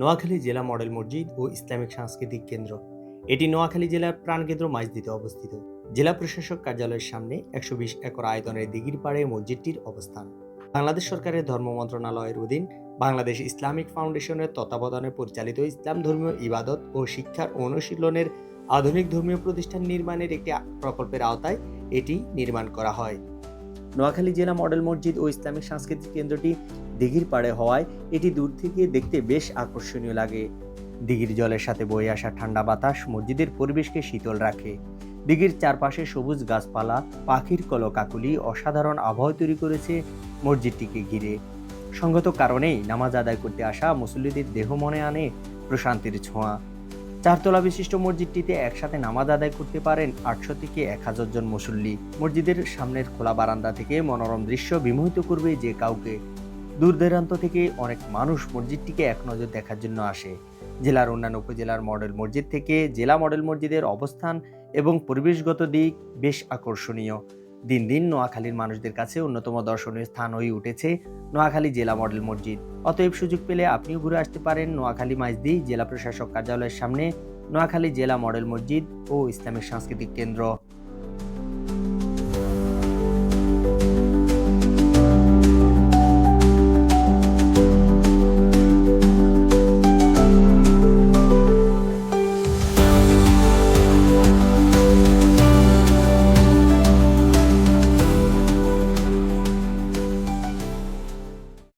নোয়াখালী জেলা মডেল মসজিদ ও ইসলামিক সাংস্কৃতিক কেন্দ্র। এটি নোয়াখালী জেলার প্রাণকেন্দ্র মাইজদিতে অবস্থিত। জেলা প্রশাসক কার্যালয়ের সামনে একশো বিশ একর আয়তনের দিঘির পাড়ে মসজিদটির অবস্থান। বাংলাদেশ সরকারের ধর্ম মন্ত্রণালয়ের অধীন বাংলাদেশ ইসলামিক ফাউন্ডেশনের তত্ত্বাবধানে পরিচালিত ইসলাম ধর্মীয় ইবাদত ও শিক্ষার অনুশীলনের আধুনিক ধর্মীয় প্রতিষ্ঠান নির্মাণের একটি প্রকল্পের আওতায় এটি নির্মাণ করা হয়। নোয়াখালী জেলা মডেল মসজিদ ও ইসলামিক সাংস্কৃতিক কেন্দ্রটি দিঘির পাড়ে হওয়ায় এটি দূর থেকে দেখতে বেশ আকর্ষণীয় লাগে। দিঘির জলের সাথে বয়ে আসা ঠান্ডা বাতাস মসজিদের পরিবেশকে শীতল রাখে। দিঘির চারপাশে সবুজ গাছপালা, পাখির কলকাকুলি, অসাধারণ আবহাওয়া তৈরি করেছে মসজিদটিকে ঘিরে। সঙ্গত কারণেই নামাজ আদায় করতে আসা মুসল্লিদের দেহ মনে আনে প্রশান্তির ছোঁয়া। চারতলা বিশিষ্ট মসজিদটিতে একসাথে নামাজ আদায় করতে পারেন আটশো থেকে এক হাজার জন মুসল্লি। মসজিদের সামনের খোলা বারান্দা থেকে মনোরম দৃশ্য বিমোহিত করবে যে কাউকে। দূর দূরান্ত থেকে অনেক মানুষ মসজিদটিকে এক নজর দেখার জন্য আসে। জেলার অন্যান্য উপজেলার মডেল মসজিদ থেকে জেলা মডেল মসজিদের অবস্থান এবং পরিবেশগত দিক বেশ আকর্ষণীয়। দিন দিন নোয়াখালীর মানুষদের কাছে অন্যতম দর্শনীয় স্থান হয়ে উঠেছে নোয়াখালী জেলা মডেল মসজিদ। অতএব সুযোগ পেলে আপনিও ঘুরে আসতে পারেন নোয়াখালী মাইজদি জেলা প্রশাসক কার্যালয়ের সামনে, নোয়াখালী জেলা মডেল মসজিদ ও ইসলামিক সাংস্কৃতিক কেন্দ্র।